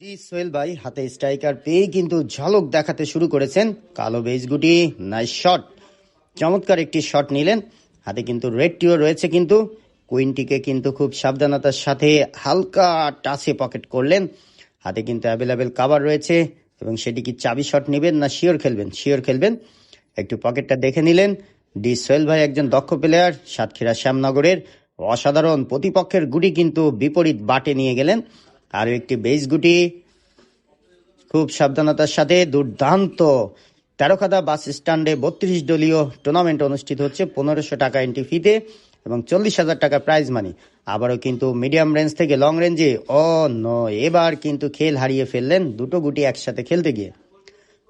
টি সোহেল ভাই হাতে স্ট্রাইকার পেয়ে কিন্তু ঝলক দেখাতে শুরু করেছেন। কালো বেজ গুটি নাইস শট চমৎকার একটি শট নিলেন। হাতে কিন্তু রেড টিও রয়েছে কিন্তু। কুইনটিকে কিন্তু খুব সাবধানতার সাথে হালকা টাচে পকেট করলেন। হাতে কিন্তু অ্যাভেলেবেল কাভার রয়েছে এবং সেটি কি চাবি শট নেবেন না শিওর খেলবেন? শিওর খেলবেন। একটু পকেটটা দেখে নিলেন। ডি সোহেল ভাই একজন দক্ষ প্লেয়ার সাতক্ষীরা শ্যামনগরের। অসাধারণ প্রতিপক্ষের গুটি কিন্তু বিপরীত বাটে নিয়ে গেলেন। আরও একটি বেস গুটি খুব সাবধানতার সাথে দুর্দান্ত তেরোখাদা বাস স্ট্যান্ডে বত্রিশ দলীয় টুর্নামেন্ট অনুষ্ঠিত হচ্ছে। পনেরোশো টাকা এন্ট্রি ফিতে এবং চল্লিশ হাজার টাকা প্রাইজ মানি আবারও কিন্তু মিডিয়াম রেঞ্জ থেকে লং রেঞ্জে ও ন এবার কিন্তু খেল হারিয়ে ফেললেন দুটো গুটি একসাথে খেলতে গিয়ে।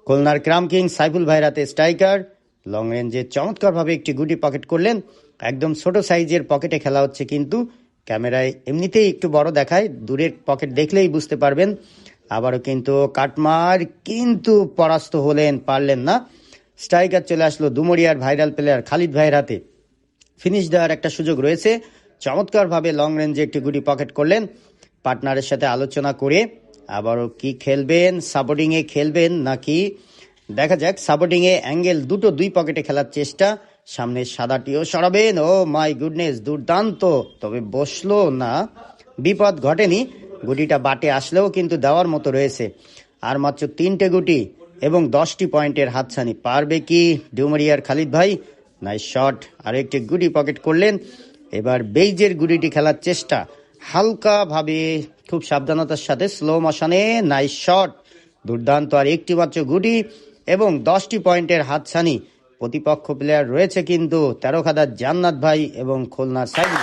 খুলনার ক্রাম কিং সাইফুল ভাইরাতে স্ট্রাইকার লং রেঞ্জে চমৎকারভাবে একটি গুটি পকেট করলেন। একদম ছোট সাইজের পকেটে খেলা হচ্ছে কিন্তু ক্যামেরায় এমনিতেই একটু বড় দেখায়, দূরের পকেট দেখলেই বুঝতে পারবেন। আবারও কিন্তু কাটমার কিন্তু পরাস্ত হলেন, পারলেন না। স্ট্রাইকার চলে আসলো দুমরিয়ার ভাইরাল প্লেয়ার খালিদ ভাইয়ের হাতে। ফিনিশ দেওয়ার একটা সুযোগ রয়েছে। চমৎকারভাবে লং রেঞ্জে একটি গুটি পকেট করলেন। পার্টনারের সাথে আলোচনা করে আবারও কি খেলবেন, সাপোর্টিংয়ে খেলবেন নাকি? দেখা যাক, সাপোর্টিংয়ে অ্যাঙ্গেল দুটো দুই পকেটে খেলার চেষ্টা। সামনে সাদাটিও সরাবেন। ও মাই গুডনেস, দুর্দান্ত। তবে বসল না। বিপদ ঘটেনি। গুটিটা বাটে আসলেও কিন্তু দেওয়ার মতো রয়েছে। আর মাত্র তিনটে গুটি এবং দশটি পয়েন্টের হাতছানি। পারবে কি ডুমরিয়ার খালিদ ভাই? Nice shot. আর একটি গুটি পকেট করলেন। এবার বেইজের গুটিটি খেলার চেষ্টা। হালকাভাবে, খুব সাবধানতার সাথে স্লো মশানে নাইস শট। দুর্দান্ত আর একটি মাত্র গুটি এবং দশটি পয়েন্টের হাতছানি। প্রতিপক্ষ প্লেয়ার রয়েছে কিন্তু তেরো খাদার জান্নাত ভাই এবং খুলনার সাইড